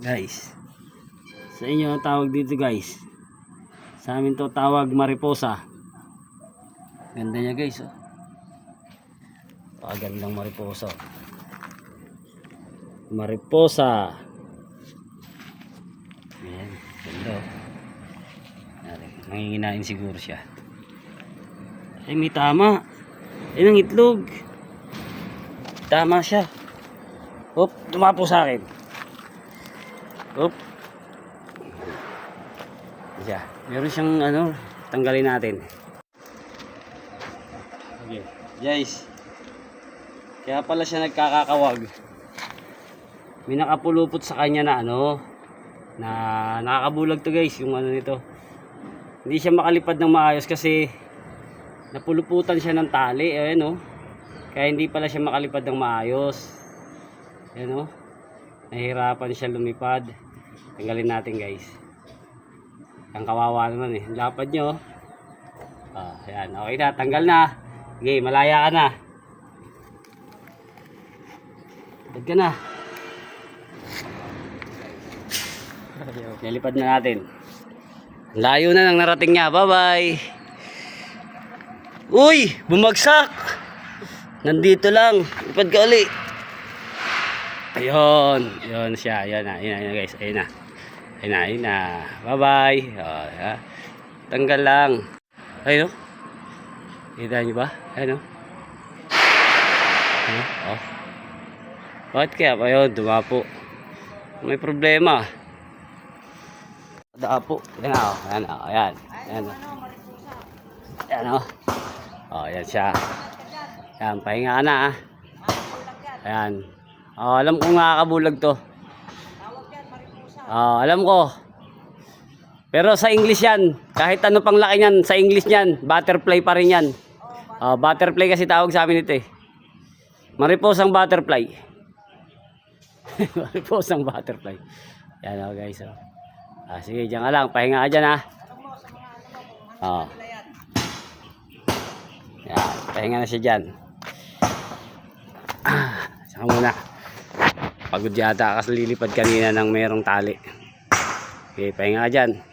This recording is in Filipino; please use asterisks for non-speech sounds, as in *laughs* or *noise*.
Guys. Sa inyo ang tawag dito guys. Sa amin to tawag mariposa. Ganda niya guys oh. Pagandang mariposa. Mariposa. Ayan, ganda oh. Nanginginain siguro siya. Ay may tama. Ayun ang itlog. Tama siya. Hop, tumapo sa akin. Hop. Siya. Meron siyang ano, tanggalin natin. Okay. Guys. Kaya pala siya nagkakakawag. May nakapulupot sa kanya na ano, na nakakabulag to guys, yung ano nito. Hindi siya makalipad ng maayos kasi napuluputan siya ng tali, ayan oh. Kaya hindi pala siya makalipad ng maayos. Ayan oh. Nahirapan siya lumipad. Tanggalin natin guys. Ang kawawa naman eh. Lapad nyo. oh. Ah, ayan. Okay na. Tanggal na. Okay, malaya ka na. Bad ka na. Nilipad na natin. Layo na nang narating niya. Bye-bye. Uy! Bumagsak! Nandito lang. Lipad ka uli. Ayun. Ayun siya. Ayun na. Ayun na, guys. Ayun na. Ayun na. Ayun na. Bye-bye. Oh, ha? Tanggal lang. Ayun o. Kita niyo ba? Ayun o. Ayun, oh. Bakit kaya? Ayun, dumapo. May problema. Dapo. Ayan o. Ayan o. Ayan. Ayan o. Ayan o. Oh, ayan siya. Ayan, pahinga na ah. Ayan. Oh, alam ko nakakabulag to. Oh, alam ko. Pero sa English yan. Kahit ano pang laki niyan, sa English niyan, butterfly pa rin yan. Oh, butterfly kasi tawag sa amin ito eh. Mariposang butterfly. *laughs* Mariposang butterfly. Yan oh, guys. Oh. Ah, sige, diyan ka lang. Pahinga ka dyan ah. Oh. Yan, pahinga na siya dyan. Ah, *clears throat* saka muna. Pagod yata kasi lilipad kanina ng merong tali. Okay, pahinga dyan.